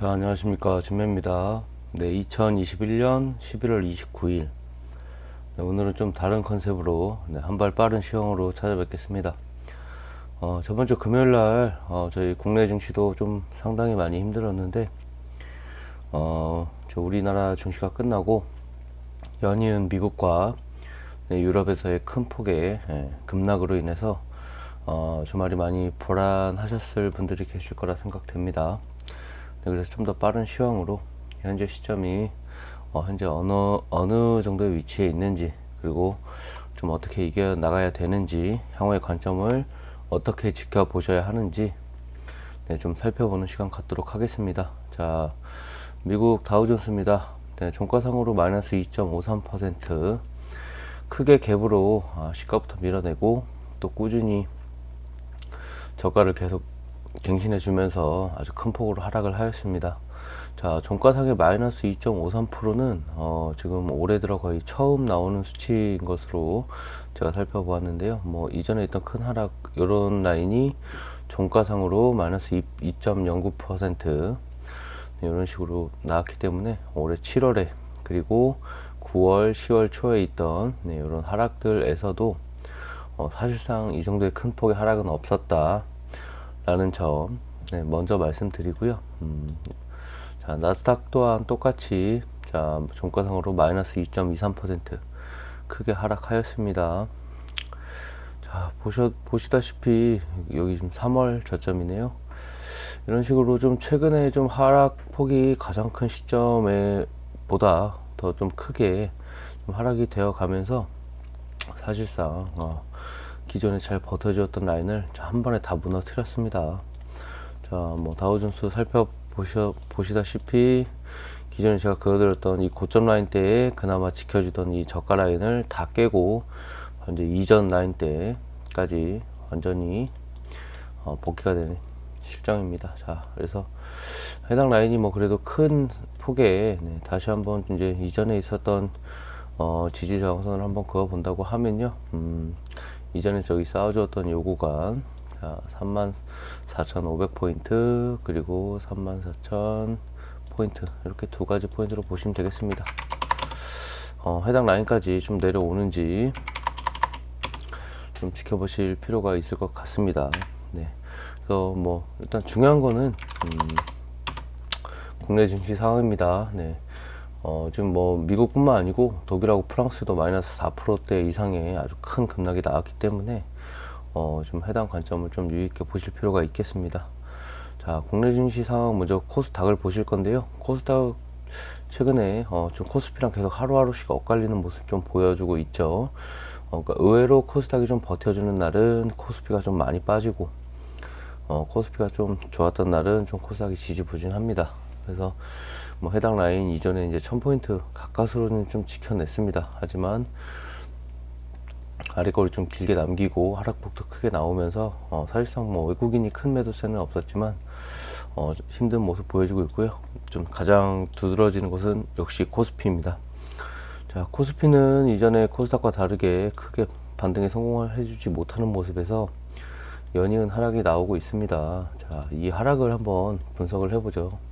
자, 안녕하십니까. 진매입니다. 네, 2021년 11월 29일. 네, 오늘은 좀 다른 컨셉으로 네, 한발 빠른 시황으로 찾아뵙겠습니다. 어, 저번 주 금요일 날 어, 저희 국내 증시도 좀 상당히 많이 힘들었는데 어, 저 우리나라 증시가 끝나고 연이은 미국과 네, 유럽에서의 큰 폭의 예, 급락으로 인해서 어, 주말이 많이 불안하셨을 분들이 계실 거라 생각됩니다. 네, 그래서 좀 더 빠른 시황으로 현재 시점이 어, 현재 어느 어느 정도의 위치에 있는지 그리고 좀 어떻게 이겨 나가야 되는지 향후의 관점을 어떻게 지켜보셔야 하는지 네, 좀 살펴보는 시간 갖도록 하겠습니다. 자, 미국 다우존스입니다. 네, 종가상으로 마이너스 2.53% 크게 갭으로 아, 시가부터 밀어내고 또 꾸준히 저가를 계속 갱신해 주면서 아주 큰 폭으로 하락을 하였습니다. 자, 종가상의 마이너스 2.53%는 어, 지금 올해 들어 거의 처음 나오는 수치인 것으로 제가 살펴보았는데요. 뭐 이전에 있던 큰 하락 이런 라인이 종가상으로 마이너스 2.09% 이런 식으로 나왔기 때문에 올해 7월에 그리고 9월, 10월 초에 있던 네, 이런 하락들에서도 어, 사실상 이 정도의 큰 폭의 하락은 없었다. 라는 점 네, 먼저 말씀드리고요. 음, 자, 나스닥 또한 똑같이 자, 종가상으로 마이너스 2.23% 크게 하락하였습니다. 자, 보셔, 보시다시피 여기 지금 3월 저점이네요. 이런 식으로 좀 최근에 좀 하락폭이 가장 큰 시점에 보다 더 좀 크게 좀 하락이 되어 가면서 사실상 어, 기존에 잘 버텨주었던 라인을 한 번에 다 무너뜨렸습니다. 자, 뭐 다우존스 살펴보셔 보시다시피 기존에 제가 그어드렸던 이 고점 라인 때에 그나마 지켜주던 이 저가 라인을 다 깨고 현재 이전 라인 때까지 완전히 어, 복귀가 되는 실정입니다. 자, 그래서 해당 라인이 뭐 그래도 큰 폭에 네, 다시 한번 이제 이전에 있었던 어, 지지 저항선을 한번 그어 본다고 하면요. 음, 이전에 저기 쌓아주었던 요 구간 자, 34,500포인트 그리고 34,000 포인트 이렇게 두 가지 포인트로 보시면 되겠습니다. 어, 해당 라인까지 좀 내려오는지 좀 지켜보실 필요가 있을 것 같습니다. 네. 그래서 뭐 일단 중요한 거는 음, 국내 증시 상황입니다. 네. 어, 지금 뭐 미국뿐만 아니고 독일하고 프랑스도 마이너스 4%대 이상의 아주 큰 급락이 나왔기 때문에 어, 좀 해당 관점을 좀 있게 보실 필요가 있겠습니다. 자, 국내 증시 상황 먼저 코스닥을 보실 건데요. 코스닥 최근에 어, 좀 코스피랑 계속 하루하루씩 엇갈리는 모습 좀 보여주고 있죠. 어, 그러니까 의외로 코스닥이 좀 버텨주는 날은 코스피가 좀 많이 빠지고 어, 코스피가 좀 좋았던 날은 좀 코스닥이 지지부진합니다. 그래서 뭐 해당 라인 이전에 이제 1000포인트 가까스로는 좀 지켜냈습니다. 하지만 아래 거를 좀 길게 남기고 하락폭도 크게 나오면서 어, 사실상 뭐 외국인이 큰 매도세는 없었지만 어, 힘든 모습 보여주고 있고요. 좀 가장 두드러지는 것은 역시 코스피입니다. 자, 코스피는 이전에 코스닥과 다르게 크게 반등에 성공을 해주지 못하는 모습에서 연이은 하락이 나오고 있습니다. 자, 이 하락을 한번 분석을 해보죠.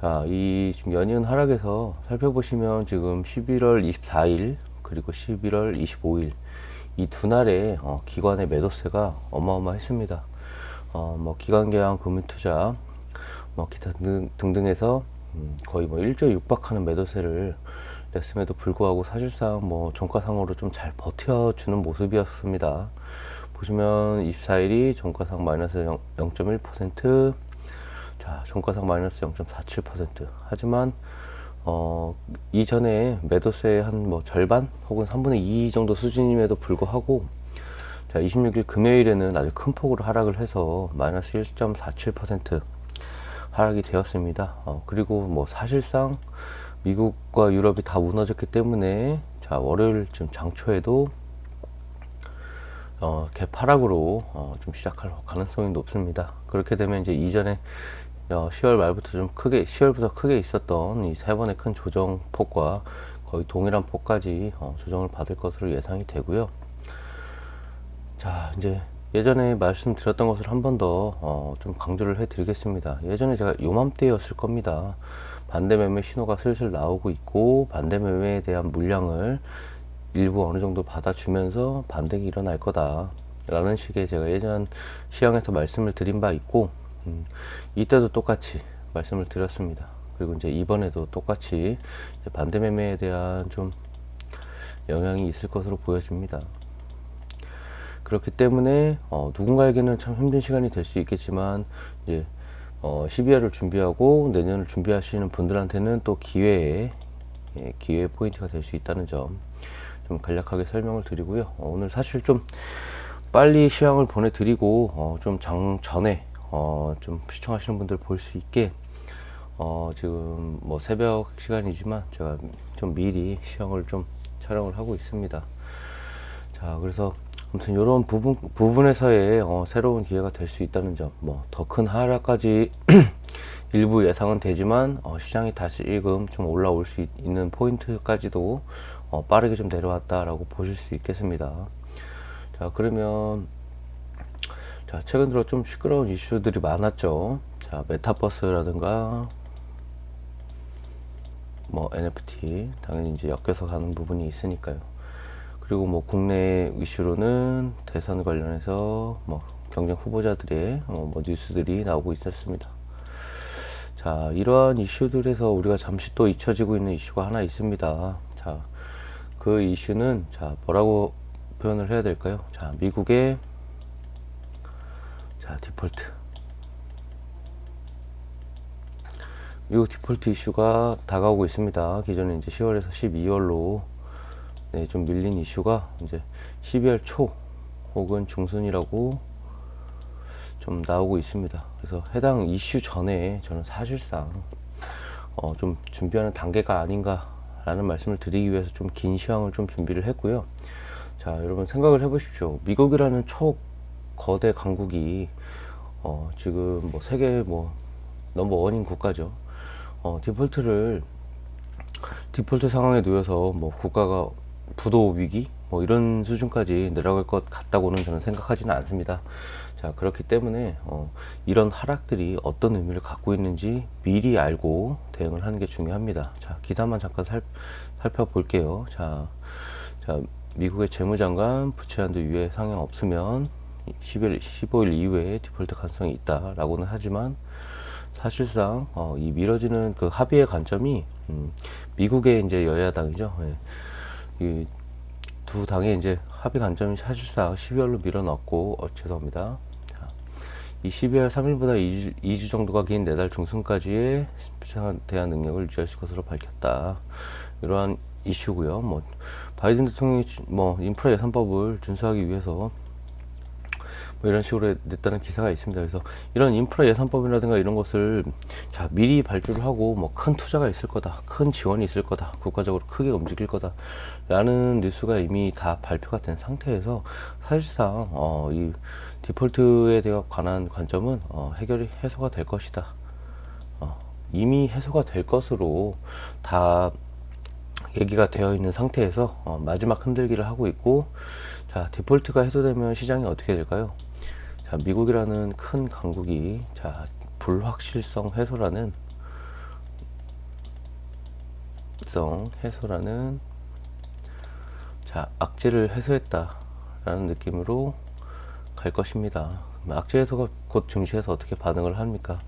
자, 이 지금 연이은 하락에서 살펴보시면 지금 11월 24일 그리고 11월 25일 이 두 날에 어, 기관의 매도세가 어마어마했습니다. 어, 뭐 기관 계양 금융투자 뭐 기타 등, 등등해서 음, 거의 뭐 1조에 육박하는 매도세를 냈음에도 불구하고 사실상 뭐 종가상으로 좀 잘 버텨주는 모습이었습니다. 보시면 24일이 종가상 마이너스 0.1% 자, 종가상 마이너스 0.47%. 하지만 어, 이전에 매도세 한뭐 절반 혹은 3분의 2 정도 수준임에도 불구하고 자, 26일 금요일에는 아주 큰 폭으로 하락을 해서 마이너스 1.47% 하락이 되었습니다. 어, 그리고 뭐 사실상 미국과 유럽이 다 무너졌기 때문에 자, 월요일 좀 장초에도 어, 개파락으로 어, 좀 시작할 가능성이 높습니다. 그렇게 되면 이제 이전에 10월 어, 말부터 좀 크게 10월부터 크게 있었던 이 세 번의 큰 조정 폭과 거의 동일한 폭까지 어, 조정을 받을 것으로 예상이 되고요. 자 이제 예전에 말씀드렸던 것을 한 번더 어, 좀 강조를 해드리겠습니다. 예전에 제가 요맘때였을 겁니다. 반대 매매 신호가 슬슬 나오고 있고 반대 매매에 대한 물량을 일부 어느 정도 받아주면서 반등이 일어날 거다. 라는 식의 제가 예전 시황에서 말씀을 드린 바 있고, 음, 이때도 똑같이 말씀을 드렸습니다. 그리고 이제 이번에도 똑같이 반대 매매에 대한 좀 영향이 있을 것으로 보여집니다. 그렇기 때문에 어, 누군가에게는 참 힘든 시간이 될 수 있겠지만 이제 어, 12월을 준비하고 내년을 준비하시는 분들한테는 또 기회의 예, 기회의 포인트가 될 수 있다는 점 좀 간략하게 설명을 드리고요. 어, 오늘 사실 좀 빨리 시황을 보내드리고 어, 좀장 전에 어, 좀 시청하시는 분들 볼 수 있게 어, 지금 뭐 새벽 시간이지만 제가 좀 미리 시황을 좀 촬영을 하고 있습니다. 자, 그래서 아무튼 이런 부분 부분에서의 어, 새로운 기회가 될 수 있다는 점, 뭐 더 큰 하락까지 일부 예상은 되지만 어, 시장이 다시 일금 좀 올라올 수 있, 는 포인트까지도 어, 빠르게 좀 내려왔다라고 보실 수 있겠습니다. 자, 그러면 자, 최근 들어 좀 시끄러운 이슈들이 많았죠. 자, 메타버스라든가 뭐 NFT 당연히 이제 엮여서 가는 부분이 있으니까요. 그리고 뭐 국내 이슈로는 대선 관련해서 뭐 경쟁 후보자들의 어, 뭐 뉴스들이 나오고 있었습니다. 자, 이러한 이슈들에서 우리가 잠시 또 잊혀지고 있는 이슈가 하나 있습니다. 자, 그 이슈는 자 뭐라고 표현을 해야 될까요? 자 미국의 자 디폴트 미국 디폴트 이슈가 다가오고 있습니다. 기존에 이제 10월에서 12월로 네, 좀 밀린 이슈가 이제 12월 초 혹은 중순이라고 좀 나오고 있습니다. 그래서 해당 이슈 전에 저는 사실상 어, 좀 준비하는 단계가 아닌가 라는 말씀을 드리기 위해서 좀 긴 시황을 좀 준비를 했고요. 자, 여러분 생각을 해보십시오. 미국이라는 초 거대 강국이 어, 지금 뭐 세계 뭐 넘버 원인 국가죠. 어, 디폴트를 디폴트 상황에 놓여서 뭐 국가가 부도 위기 뭐 이런 수준까지 내려갈 것 같다고는 저는 생각하지는 않습니다. 자 그렇기 때문에 어, 이런 하락들이 어떤 의미를 갖고 있는지 미리 알고 대응을 하는 게 중요합니다. 자 기사만 잠깐 살, 살펴볼게요. 자, 자 미국의 재무장관 부채한도 유예 상향 없으면 10일, 15일 이후에 디폴트 가능성이 있다라고는 하지만 사실상 어, 이 미뤄지는 그 합의의 관점이 음, 미국의 이제 여야당이죠. 예. 이두 당의 이제 합의 관점이 사실상 12월로 밀어넣고 어, 죄송합니다. 이 12월 3일보다 2주, 2주 정도가 긴 내달 중순까지의 수평에 대한 능력을 유지할 것으로 밝혔다. 이러한 이슈고요. 뭐 바이든 대통령이 뭐 인프라 예산법을 준수하기 위해서 뭐 이런 식으로 냈다는 기사가 있습니다. 그래서 이런 인프라 예산법이라든가 이런 것을 자 미리 발주를 하고 뭐 큰 투자가 있을 거다, 큰 지원이 있을 거다, 국가적으로 크게 움직일 거다라는 뉴스가 이미 다 발표가 된 상태에서 사실상 어, 이 디폴트에 대해 관한 관점은 어, 해결이 해소가 될 것이다. 어, 이미 해소가 될 것으로 다 얘기가 되어 있는 상태에서 어, 마지막 흔들기를 하고 있고 자 디폴트가 해소되면 시장이 어떻게 될까요? 자 미국이라는 큰 강국이 자 불확실성 해소라는 성 해소라는 자 악재를 해소했다라는 느낌으로 갈 것입니다. 악재에서가 곧 증시에서 어떻게 반응을 합니까?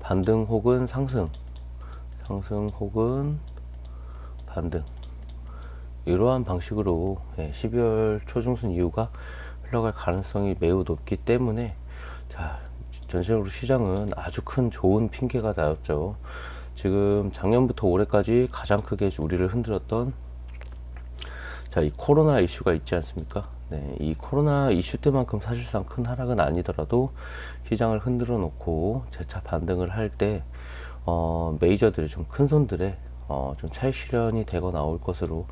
반등 혹은 상승, 상승 혹은 반등. 이러한 방식으로 12월 예, 초중순 이후가 흘러갈 가능성이 매우 높기 때문에 자 전체적으로 시장은 아주 큰 좋은 핑계가 나왔죠. 지금 작년부터 올해까지 가장 크게 우리를 흔들었던 자 이 코로나 이슈가 있지 않습니까? 네, 이 코로나 이슈 때만큼 사실상 큰 하락은 아니더라도 시장을 흔들어 놓고 재차 반등을 할때 어, 메이저들의 좀 큰 손들의 어, 좀 차익 실현이 되고 나올 것으로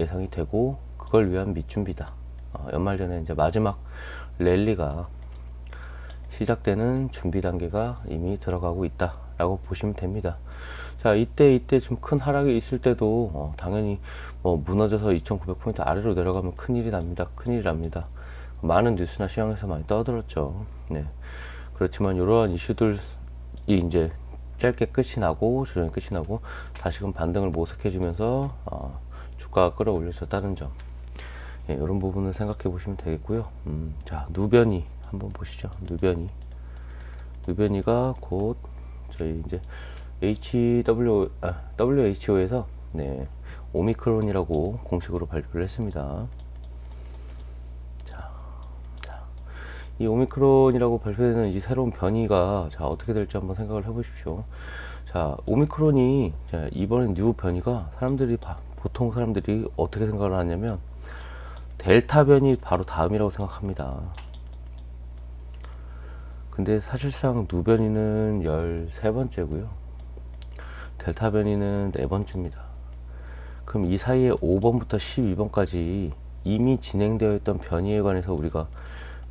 예상이 되고 그걸 위한 밑준비다. 어, 연말 전에 이제 마지막 랠리가 시작되는 준비 단계가 이미 들어가고 있다라고 보시면 됩니다. 자, 이때 이때 좀 큰 하락이 있을 때도 어, 당연히 뭐 무너져서 2,900포인트 아래로 내려가면 큰일이 납니다. 큰일이 납니다. 많은 뉴스나 시황에서 많이 떠들었죠. 네. 그렇지만 이러한 이슈들이 이제 짧게 끝이 나고 조정이 끝이 나고 다시금 반등을 모색해주면서 어, 주가가 끌어올려졌다는 점. 예, 이런 부분을 생각해 보시면 되겠고요. 음, 자 누변이 한번 보시죠. 누변이 누변이가 곧 저희 이제 HW 아, WHO에서 네, 오미크론이라고 공식으로 발표를 했습니다. 자, 자, 이 오미크론이라고 발표되는 이 새로운 변이가 자 어떻게 될지 한번 생각을 해보십시오. 자, 오미크론이 자, 이번엔 뉴 변이가 사람들이 바, 보통 사람들이 어떻게 생각을 하냐면 델타 변이 바로 다음이라고 생각합니다. 근데 사실상 누 변이는 13번째고요. 델타 변이는 네 번째입니다. 그럼 이 사이에 5번부터 12번까지 이미 진행되어 있던 변이에 관해서 우리가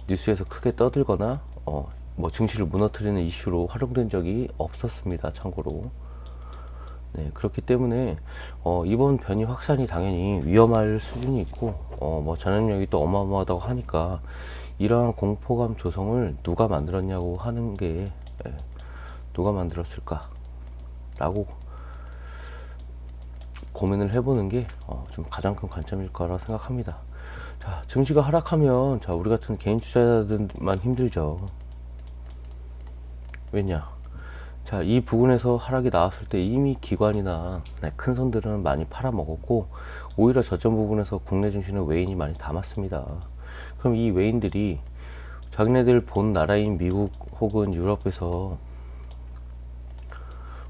뉴스에서 크게 떠들거나 어, 뭐 증시를 무너뜨리는 이슈로 활용된 적이 없었습니다. 참고로. 네, 그렇기 때문에 어, 이번 변이 확산이 당연히 위험할 수준이 있고 어, 뭐 전염력이 또 어마어마하다고 하니까 이러한 공포감 조성을 누가 만들었냐고 하는 게 예, 누가 만들었을까 라고 고민을 해보는 게 어, 좀 가장 큰 관점일 거라 생각합니다. 자, 증시가 하락하면 자, 우리 같은 개인 투자자들만 힘들죠. 왜냐? 자, 이 부분에서 하락이 나왔을 때 이미 기관이나 네, 큰 손들은 많이 팔아먹었고, 오히려 저점 부분에서 국내 증시는 외인이 많이 담았습니다. 그럼 이 외인들이 자기네들 본 나라인 미국 혹은 유럽에서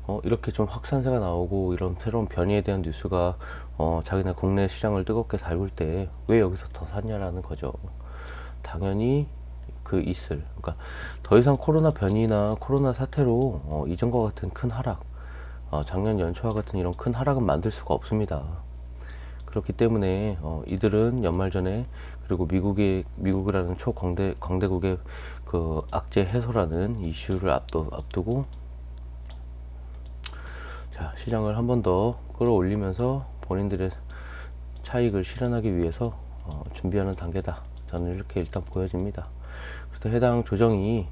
어, 이렇게 좀 확산세가 나오고 이런 새로운 변이에 대한 뉴스가 어, 자기네 국내 시장을 뜨겁게 달굴 때 왜 여기서 더 샀냐라는 거죠. 당연히 그 있을. 그러니까 더 이상 코로나 변이나 코로나 사태로 어, 이전과 같은 큰 하락, 어, 작년 연초와 같은 이런 큰 하락은 만들 수가 없습니다. 그렇기 때문에 어, 이들은 연말 전에 그리고 미국의 미국이라는 초광대 광대국의 그 악재 해소라는 이슈를 앞두, 앞두고 자 시장을 한 번 더 끌어올리면서 본인들의 차익을 실현하기 위해서 어, 준비하는 단계다. 저는 이렇게 일단 보여집니다. 그래서 해당 조정이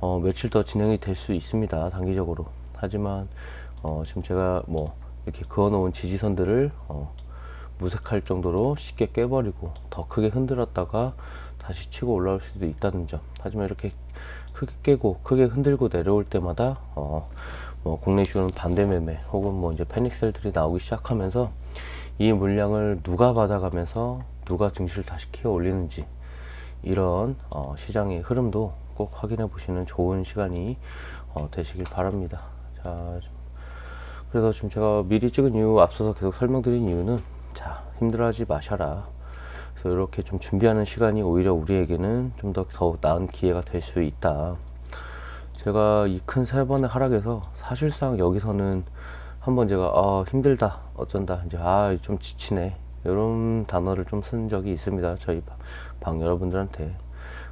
어, 며칠 더 진행이 될 수 있습니다. 단기적으로. 하지만 어, 지금 제가 뭐 이렇게 그어놓은 지지선들을 어, 무색할 정도로 쉽게 깨버리고 더 크게 흔들었다가 다시 치고 올라올 수도 있다는 점. 하지만 이렇게 크게 깨고 크게 흔들고 내려올 때마다 어, 뭐 국내 이슈는 반대 매매 혹은 뭐 이제 패닉셀들이 나오기 시작하면서 이 물량을 누가 받아가면서 누가 증시를 다시 키워 올리는지 이런 어, 시장의 흐름도 꼭 확인해 보시는 좋은 시간이 어, 되시길 바랍니다. 자, 그래서 지금 제가 미리 찍은 이유 앞서서 계속 설명드린 이유는 자 힘들어하지 마셔라. 그래서 이렇게 좀 준비하는 시간이 오히려 우리에게는 좀 더 더 나은 기회가 될 수 있다. 제가 이 큰 세 번의 하락에서 사실상 여기서는 한번 제가 아 힘들다 어쩐다 이제 아 좀 지치네 이런 단어를 좀 쓴 적이 있습니다 저희 방 여러분들한테.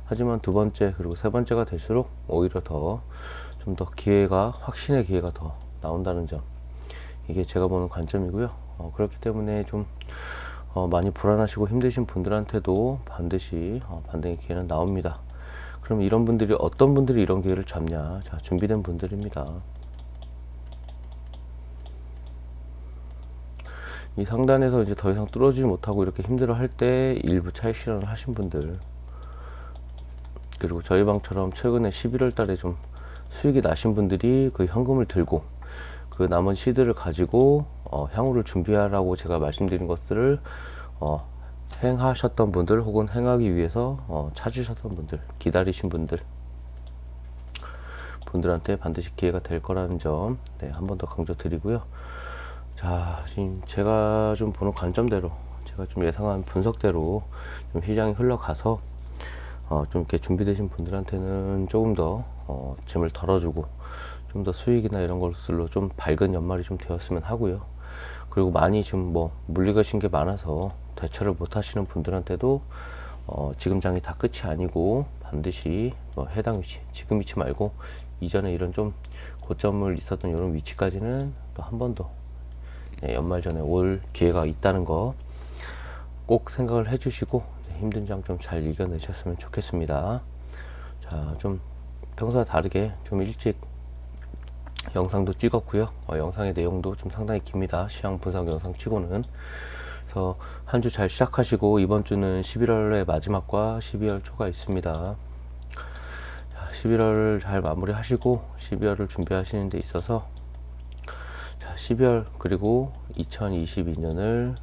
하지만 두 번째 그리고 세 번째가 될수록 오히려 더 좀 더 기회가 확신의 기회가 더 나온다는 점. 이게 제가 보는 관점이고요. 어, 그렇기 때문에 좀 어, 많이 불안하시고 힘드신 분들한테도 반드시 어, 반등의 기회는 나옵니다. 그럼 이런 분들이 어떤 분들이 이런 기회를 잡냐? 자 준비된 분들입니다 이 상단에서 이제 더 이상 뚫어지지 못하고 이렇게 힘들어 할 때 일부 차익 실현을 하신 분들 그리고 저희 방처럼 최근에 11월 달에 좀 수익이 나신 분들이 그 현금을 들고 그 남은 시드를 가지고 어, 향후를 준비하라고 제가 말씀드린 것들을 어, 행하셨던 분들 혹은 행하기 위해서 어, 찾으셨던 분들 기다리신 분들 분들한테 반드시 기회가 될 거라는 점 네, 한 번 더 강조 드리고요. 자, 지금 제가 좀 보는 관점대로, 제가 좀 예상한 분석대로 좀 시장이 흘러가서, 어, 좀 이렇게 준비되신 분들한테는 조금 더, 어, 짐을 덜어주고, 좀 더 수익이나 이런 것들로 좀 밝은 연말이 좀 되었으면 하고요. 그리고 많이 지금 뭐, 물리가신 게 많아서 대처를 못 하시는 분들한테도, 어, 지금 장이 다 끝이 아니고, 반드시 뭐 해당 위치, 지금 위치 말고, 이전에 이런 좀 고점을 있었던 이런 위치까지는 또 한 번더 네, 연말 전에 올 기회가 있다는 거 꼭 생각을 해주시고 네, 힘든 장 좀 잘 이겨내셨으면 좋겠습니다. 자, 좀 평소와 다르게 좀 일찍 영상도 찍었고요. 어, 영상의 내용도 좀 상당히 깁니다. 시황 분석 영상 치고는. 그래서 한 주 잘 시작하시고 이번 주는 11월의 마지막과 12월 초가 있습니다. 자, 11월을 잘 마무리하시고 12월을 준비하시는 데 있어서 자, 12월 그리고 2022년을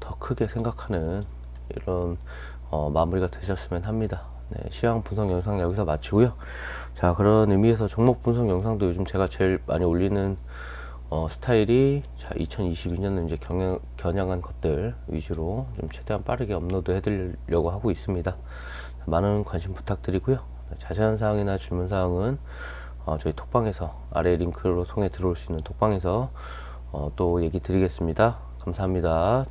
더 크게 생각하는 이런 어, 마무리가 되셨으면 합니다. 네, 시황 분석 영상 여기서 마치고요. 자, 그런 의미에서 종목 분석 영상도 요즘 제가 제일 많이 올리는 어, 스타일이 자, 2022년은 이제 경향, 겨냥한 것들 위주로 좀 최대한 빠르게 업로드 해드리려고 하고 있습니다. 많은 관심 부탁드리고요. 자세한 사항이나 질문 사항은 어, 저희 톡방에서 아래 링크로 통해 들어올 수 있는 톡방에서 어, 또 얘기 드리겠습니다. 감사합니다.